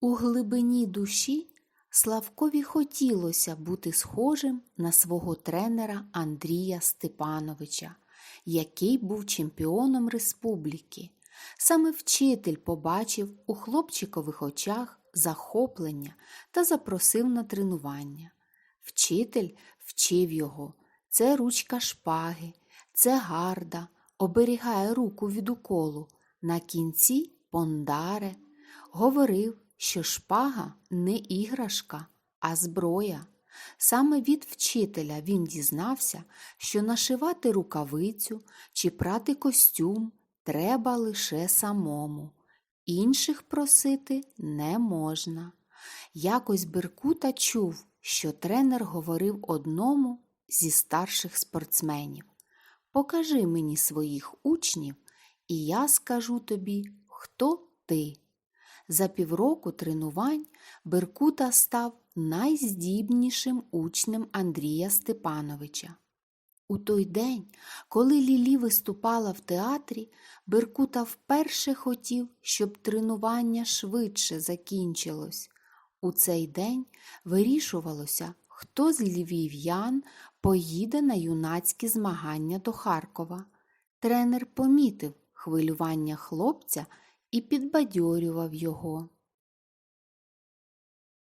У глибині душі Славкові хотілося бути схожим на свого тренера Андрія Степановича, який був чемпіоном республіки. Саме вчитель побачив у хлопчикових очах захоплення та запросив на тренування. Вчитель вчив його це ручка шпаги, це гарда, оберігає руку від уколу, на кінці пондаре. Говорив, що шпага не іграшка, а зброя. Саме від вчителя він дізнався, що нашивати рукавицю чи прати костюм треба лише самому. Інших просити не можна. Якось Беркута чув, що тренер говорив одному зі старших спортсменів. Покажи мені своїх учнів, і я скажу тобі, хто ти. За півроку тренувань Беркута став найздібнішим учнем Андрія Степановича. У той день, коли Лілі виступала в театрі, Беркута вперше хотів, щоб тренування швидше закінчилось. У цей день вирішувалося, хто з львів'ян поїде на юнацькі змагання до Харкова. Тренер помітив хвилювання хлопця і підбадьорював його.